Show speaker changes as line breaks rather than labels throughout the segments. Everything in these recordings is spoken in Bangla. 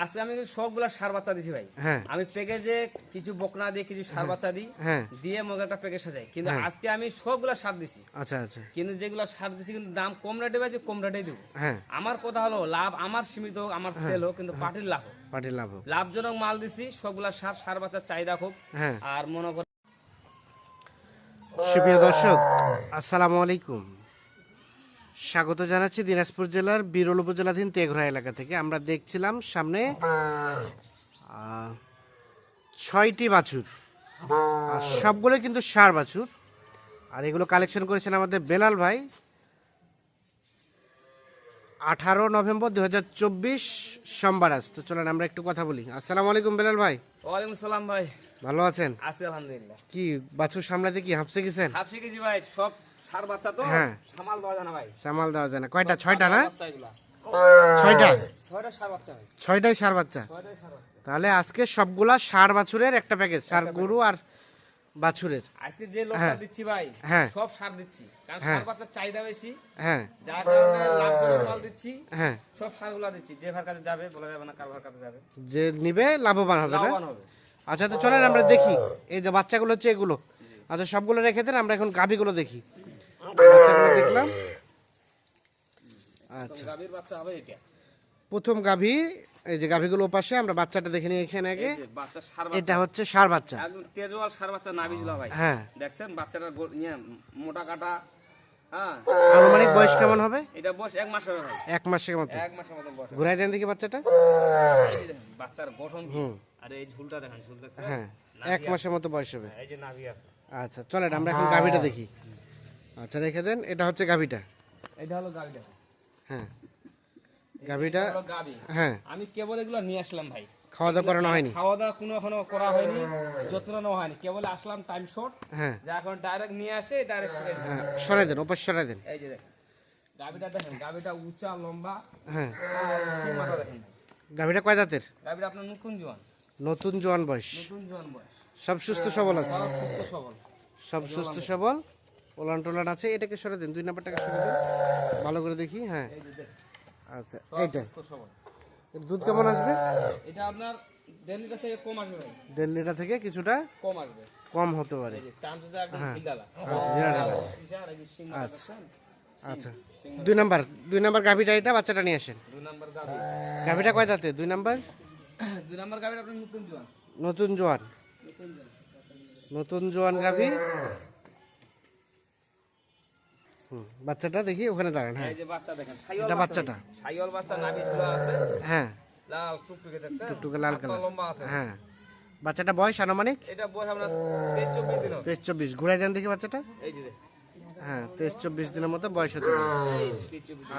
আজকে আমি সবগুলা সার বাচ্চা দিছি ভাই।
হ্যাঁ।
আমি প্যাকেজে কিছু বকনা দিয়ে কিছু সার বাচ্চা দিই
হ্যাঁ।
দিয়ে একটা প্যাকেজ সাজাই। কিন্তু
হ্যাঁ।
আজকে আমি সবগুলা সার দিছি।
আচ্ছা আচ্ছা।
কিন্তু যেগুলো সার দিছি কিন্তু দাম কম রেটে পাইছি কম রেটে দিব। আমার কথা হলো লাভ আমার সীমিত হোক, আমার সেল হোক কিন্তু পার্টির লাভ হোক।
পাটির লাভ হোক।
লাভজনক মাল দিছি সবগুলা সার সার বাচ্চার চাহিদা খুব। আর মনে কর
সুপ্রিয় দর্শক আসসালামু আলাইকুম। স্বাগত জানাচ্ছি দিনাজপুর জেলার বিরল উপজেলাধীন তেঘরা এলাকা থেকে। আমরা দেখছিলাম সামনে ছয়টি বাছুর। আর সবগুলো কিন্তু সার বাছুর। আর এগুলো কালেকশন করেছেন আমাদের বেলাল ভাই। আঠারো নভেম্বর দু হাজার চব্বিশ সোমবার আজ। তো চলেন আমরা একটু কথা বলি। আসসালামু আলাইকুম বেলাল ভাই।
ওয়ালাইকুম সালাম ভাই।
ভালো আছেন?
আছি আলহামদুলিল্লাহ।
কি বাছুর সামলাতে কি হাঁপসে গেছেন
হাফ শিখেছি ভাই সব সার বাচ্চা তো?
হ্যাঁ।
সামাল দেওয়া যায় না ভাই।
সামাল দেওয়া যায় না। কয়টা? ছয়টা না? ছয়টা?
ছয়টা সার বাচ্চা ভাই।
ছয়টাই সার বাচ্চা। তাহলে আজকে সবগুলা সার বাছুরের একটা প্যাকেজ সার গরু আর বাছুরের।
আজকে যে লোকটা
হ্যাঁ।
দিচ্ছি ভাই
হ্যাঁ।
সব সার দিচ্ছি। কারণ
হ্যাঁ।
সার বাচ্চার চাহিদা বেশি।
হ্যাঁ।
যার কারণে লাভজনক মাল দিচ্ছি।
হ্যাঁ।
সব সারগুলা দিচ্ছি। যে ভার কাছে যাবে বলা যাবে না কার ভার কাছে যাবে।
যে নিবে লাভবান হবে না? আচ্ছা তো চলেন আমরা দেখি। এই যে বাচ্চাগুলো হচ্ছে এগুলো। আচ্ছা সবগুলো রেখে দেন আমরা এখন গাভিগুলো দেখি। বাচ্চাগুলো দেখলাম। আচ্ছা।
গাভীর বাচ্চা হবে এটা?
প্রথম গাভি এই যে গাভিগুলো পাশে আমরা বাচ্চাটা দেখে নিই এখানে আগে। এটা হচ্ছে সার বাচ্চা।
একদম তেজওয়াল সার বাচ্চা নাবিজুলা ভাই।
হ্যাঁ।
দেখছেন? বাচ্চাটা ইয়ে, মোটা কাটা। হ্যাঁ।
আনুমানিক বয়স কেমন হবে?
এটা বয়স এক মাস হবে।
এক মাসের মতো।
এক মাসের বয়স
ঘুরাই দেন দেখি বাচ্চাটা।
বাচ্চার গঠন
হুম।
আর এই ঝুলটা দেখেন ঝুল দেখছেন?
হ্যাঁ। এক মাসের মতো বয়স হবে।
এই যে নাভি আছে।
আচ্ছা চলেন আমরা এখন গাভীটা দেখি। আচ্ছা রেখে দেন। এটা হচ্ছে গাভিটা।
এটা হলো গাভি দেখো
হ্যাঁ গাভিটা হ্যাঁ।
আমি কেবল এগুলো নিয়ে আসলাম ভাই।
খাওয়া দাওয়া করানো হয়নি?
খাওয়া দাওয়া কোনো এখনও করা হয়নি যত্ন নেওয়া হয়নি। কেবল আসলাম টাইম শর্ট
হ্যাঁ।
যা এখন ডাইরেক্ট নিয়ে আসে ডাইরেক্ট
হ্যাঁ সরাই দেন ওপাশ সরাই দেন।
এই যে দেখেন গাভিটা দেখেন গাভিটা উঁচা লম্বা।
হ্যাঁ।
সীমাটা দেখেন
গাভিটা কয় দাঁতের?
গাভিটা আপনার নতুন জোয়ান।
নতুন জোয়ান বয়স।
নতুন জোয়ান বয়স।
সব সুস্থ সবল আছে?
সব সুস্থ সবল।
সব সুস্থ সবল? ওলান টোলান আছে এটাকে সরে দিন দুই নাম্বারটাকে সরে দিন। ভালো করে দেখি হ্যাঁ। আচ্ছা এইটা দুধ কেমন আসবে?
এটা আপনার দেড় লিটার থেকে কম আসবে
দেড় লিটার থেকে কিছুটা
কম আসবে।
কম হতে পারে। হ্যাঁ।
এই যে সিংহটা দেখছেন?
আচ্ছা। দুই নাম্বার দুই নাম্বার গাভিটা এটা বাচ্চাটা নিয়ে আসেন।
দুই নাম্বার গাভি।
গাভিটা কয় দাঁতে? দুই নাম্বার?
দুই নাম্বার গাভিটা আপনার নতুন জোয়ান।
নতুন জোয়ান।
নতুন জোয়ান
গাভি। বাচ্চাটা দেখি ওখানে দাঁড়ান হ্যাঁ।
এই যে বাচ্চা দেখেন সাইওয়াল
এটা বাচ্চাটা।
সাইওয়াল বাচ্চা নাভি ঝুলা আছে।
হ্যাঁ।
লাল টুকটুকে দেখছেন?
টুকটুকে লাল কালার।
লম্বা আছে।
হ্যাঁ। বাচ্চাটা বয়স আনুমানিক?
এটা বয়স আপনার তেইশ চব্বিশ দিন হবে
তেইশ চব্বিশ। ঘুরাই দেন দেখি বাচ্চাটা।
এই যে
হ্যাঁ তেইশ চব্বিশ দিনের মতো বয়স হতে।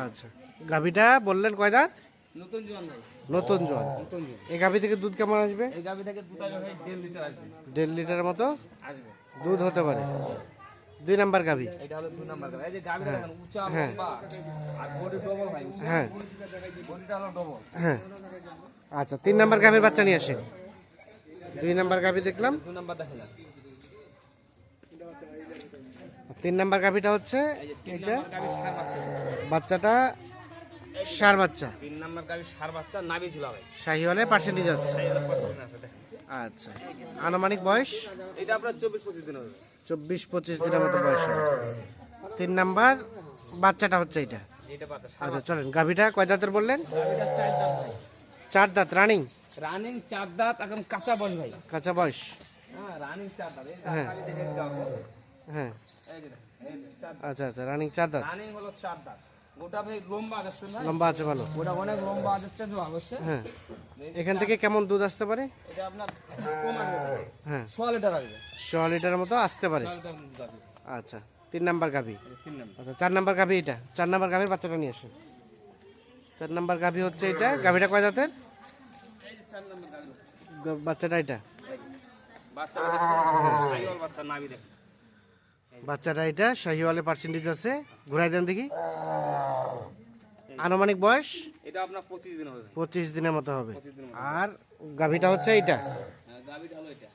আচ্ছা। গাভিটা বললেন কয় দাঁত?
নতুন জোয়ান ভাই।
নতুন জোয়ান। এই গাভি থেকে দুধ কেমন আসবে?
এই গাভিটাকে দুধ আসবে ভাই দেড় লিটার আসবে।
দেড় লিটারের মতো?
আসবে।
দুধ হতে পারে। দুই নাম্বার গাভি
এটা হলো দুই নাম্বার গাভি এই যে গাভিটা দেখেন উঁচা
হ্যাঁ।
লম্বা। আর বডি ডবল ভাই
হ্যাঁ।
বডিটা হলো ডবল
হ্যাঁ। আচ্ছা তিন নাম্বার গাভির বাচ্চা নিয়ে আসেন দুই নাম্বার গাভি দেখলাম।
দুই নাম্বার দেখেন
তিন নাম্বার গাভিটা হচ্ছে এটা বাচ্চাটা সার বাচ্চা।
তিন নাম্বার গাভি সার বাচ্চা নাভি ঝুলা ভাই।
পার্সেন্টেজ
এই হলো পার্সেন্ট আছে
আচ্ছা। আনুমানিক বয়স?
এটা আপনার চব্বিশ পঁচিশ দিন হবে।
চব্বিশ পঁচিশ দিনের মতো বয়স তিন নাম্বার বাচ্চাটা হচ্ছে এটা আচ্ছা চলেন গাভীটা কয় দাঁতের বললেন?
চার দাঁত
রানিং?
রানিং চার দাঁত এখন কাঁচা বয়স ভাই।
কাঁচা বয়স।
হ্যাঁ
হ্যাঁ। হ্যাঁ। আচ্ছা আচ্ছা রানিং চার দাঁত।
রানিং হলো চার দাঁত। গোটা ভাই লম্বা আছে না
লম্বা আছে ভালো।
ওটা অনেক লম্বা আছে তো অবশ্যই।
হ্যাঁ। এখান থেকে কেমন দুধ আসতে পারে?
এটা আপনার কম আসবে।
হ্যাঁ।
ছ লিটার আসবে।
ছ লিটারের মতো আসতে পারে। আচ্ছা তিন নাম্বার গাভি।
তিন নম্বর।
আচ্ছা চার নাম্বার গাভি এটা। চার নাম্বার গাভির বাচ্চাটা নিয়ে আসেন। চার নাম্বার গাভি হচ্ছে এটা। গাভিটা কয় বাচ্চাটা এটা। বাচ্চাটা এটা শাহিওয়ালে পার্সেন্টেজ আছে। ঘুরাই দেন দেখি। আনুমানিক বয়স?
এটা আপনার পঁচিশ দিন হবে।
পঁচিশ দিনের মতো হবে। আর গাভিটা হচ্ছে এইটা?
গাভিটা হলো এটা।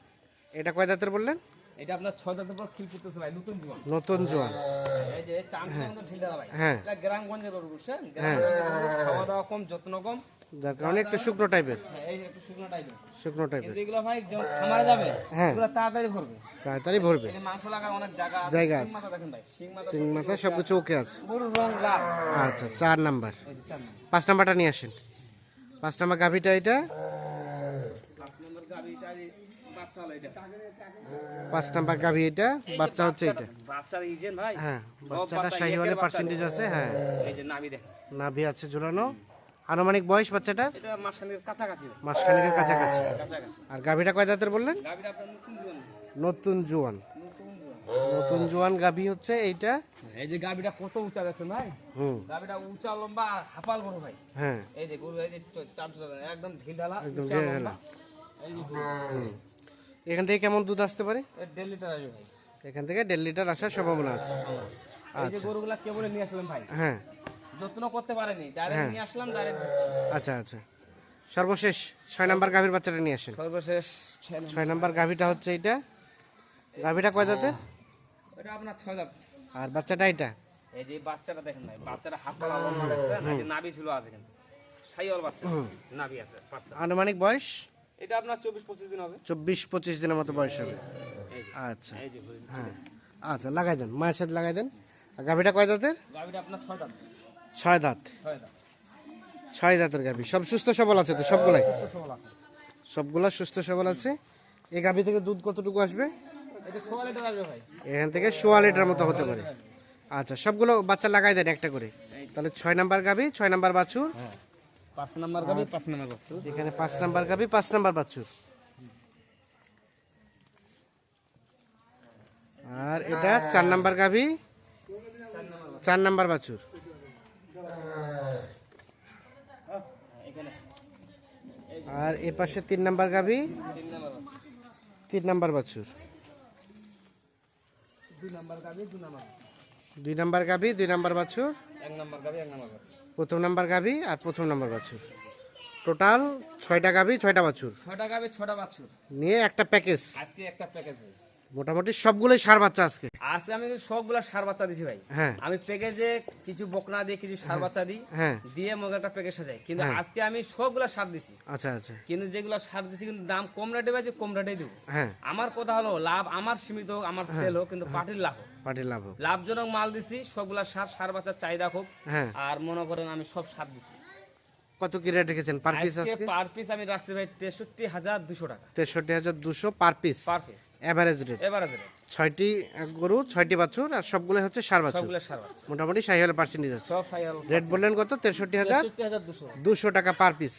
এটা কয় দাঁতের বললেন?
এটা আপনার 6 দাঁতের পর খিল ভাই নতুন জোয়ান।
নতুন জোয়ান।
এই যে চামচা কিন্তু ঢিল ভাই।
হ্যাঁ।
এটা গ্রামগঞ্জের গরু বুঝছেন? গ্রামগঞ্জের খাওয়া দাওয়া কম যত্ন কম।
যার কারণে একটু শুকনো টাইপের
হ্যাঁ, শুকনো টাইপের
শুকনো টাইপের
কিন্তু এগুলো ভাই খামারে যাবে
হ্যাঁ।
এগুলো তাড়াতাড়ি ভরবে।
তাড়াতাড়ি ভরবে।
মাংস লাগার অনেক জায়গা
জায়গা আছে। সিং মাথা সব কিছু ওকে আছে।
গরুর রং লাল।
আচ্ছা চার নাম্বার। পাঁচ নাম্বারটা নিয়ে আসেন। পাঁচ নাম্বার গাভিটা এটা?
পাঁচ নম্বর
গাভি এটা? বাচ্চা হচ্ছে এটা।
বাচ্চার ইজেন ভাই।
হ্যাঁ বাচ্চাটা
বাচ্চা
শাহিওয়ালের পার্সেন্টেজ আছে হ্যাঁ।
এই যে নাভি দেখেন।
নাভি আছে ঝুলানো। আনুমানিক বয়স বাচ্চাটা?
এটা কাছাকাছি।
মাসখানেকের কাছাকাছি।
কাছাকাছি।
আর গাভীটা কয় দাঁতের বললেন?
নতুন
জোয়ান।
নতুন
জোয়ান। গাভি হচ্ছে এইটা?
এই যে গাবিটা কত উঁচা দেখছেন ভাই?
হুম।
গাবিটা উঁচা লম্বা আর হাপাল গরু ভাই।
হ্যাঁ।
এই যে গরু এই যে চার একদম ঢিল ঢালা
একদম ঢিল ঢালা। এখান থেকে কেমন দুধ আসতে পারে?
দেড় লিটার আসবে ভাই।
এখান থেকে দেড় লিটার আসার সম্ভাবনা আছে।
এই যে গরুগুলা কেবলে নিয়ে আসলাম ভাই?
হ্যাঁ।
যত্ন করতে পারেনি। ডাইরেক্ট
হ্যাঁ।
নিয়ে আসলাম ডাইরেক্ট
আচ্ছা আচ্ছা। সর্বশেষ ছয় নাম্বার গাভীর বাচ্চাটা নিয়ে আসেন।
সর্বশেষ ছয় নম্বর।
গাভীটা হচ্ছে এইটা। গাভীটা কয় দাঁতের?
এটা আপনার ছয় দাঁত।
আর বাচ্চাটা এটা
এই যে বাচ্চাটা দেখেন ভাই বাচ্চাটা হাত পালা লম্বা দেখছে না? যে নাভি ছিল আছে কিন্তু সাইওয়াল বাচ্চা নাভি আছে
আনুমানিক বয়স?
এটা আপনার চব্বিশ পঁচিশ দিন হবে।
চব্বিশ পঁচিশ দিনের মতো বয়স হবে। আচ্ছা।
এই যে
হ্যাঁ আচ্ছা লাগাই দেন মায়ের সাথে লাগাই দেন। গাভীটা কয় দাঁতের?
গাভিটা আপনার ছয় দাঁত।
ছয় দাঁত।
ছয় দাঁত
ছয় দাঁতের গাভী। সব সুস্থ সবল আছে তো সবগুলাই? সবগুলা সুস্থ সবল আছে। এই গাভী থেকে দুধ কতটুকু আসবে? এখান থেকে সোয়া লিটার মতো হতে পারে। আচ্ছা সবগুলো বাচ্চা লাগাই দেন একটা করে। তাহলে ছয় নাম্বার গাভী ছয় নাম্বার বাছুর।
পাঁচ নাম্বার গাভি পাঁচ নাম্বার বাচ্চা
এখানে পাঁচ নাম্বার গাভী পাঁচ নাম্বার বাছুর। আর এটা চার নাম্বার গাভী চার নাম্বার বাছুর। আর এ পাশে তিন নাম্বার গাভি?
তিন নাম্বার
বাছুর।
দুই নাম্বার গাভি দুই নাম্বার
বাছুর। প্রথম নাম্বার গাভি আর প্রথম নাম্বার বাছুর। টোটাল ছয়টা গাভী ছয়টা বাছুর।
ছয়টা গাভি ছটা বাছুর।
নিয়ে একটা প্যাকেজ
আজকে একটা প্যাকেজ
মোটামুটি সবগুলোই সার বাচ্চা আজকে।
আজকে আমি সবগুলা সার বাচ্চা দিছি ভাই।
হ্যাঁ।
আমি প্যাকেজে কিছু বকনা দিয়ে কিছু সার বাচ্চা দিই
হ্যাঁ।
দিয়ে একটা প্যাকেজ সাজাই। কিন্তু আজকে আমি সবগুলা সার দিছি।
আচ্ছা আচ্ছা।
কিন্তু যেগুলো সার দিছি কিন্তু দাম কম রেটে পাইছি কম রেটে দিব।
হ্যাঁ।
আমার কথা হলো লাভ আমার সীমিত হোক, আমার সেল হোক কিন্তু পার্টির লাভ।
পাটির লাভ হোক।
লাভজনক মাল দিছি সবগুলা সার সার বাচ্চার চাহিদা খুব।
হ্যাঁ।
আর মনে করেন আমি সব সার দিছি।
কত কি রেট রেখেছেন পার পিস
আজকে পার পিস আমি রাখছি ভাই তেষট্টি হাজার দুশো টাকা।
তেষট্টি হাজার দুশো per piece
per piece
average rate
এবার আছে রে।
ছয়টি গরু ছয়টি বাছুর আর সবগুলো হচ্ছে সার বাছুর। মোটামুটি হাজার পার্সেন্টেজ আছে রেট বললেন কত? তেষট্টি হাজার। দুশো। টাকা পার পিস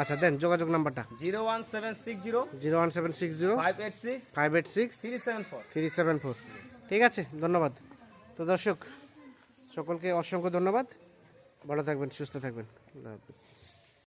আচ্ছা দেন যোগাযোগ নাম্বারটা।
Zero one seven six zero.
Zero one seven six zero.
Five eight six.
Five eight six.
Three seven four.
Three seven four. ঠিক আছে ধন্যবাদ। তো দর্শক সকলকে অসংখ্য ধন্যবাদ। ভালো থাকবেন সুস্থ থাকবেন। আল্লাহ হাফিজ।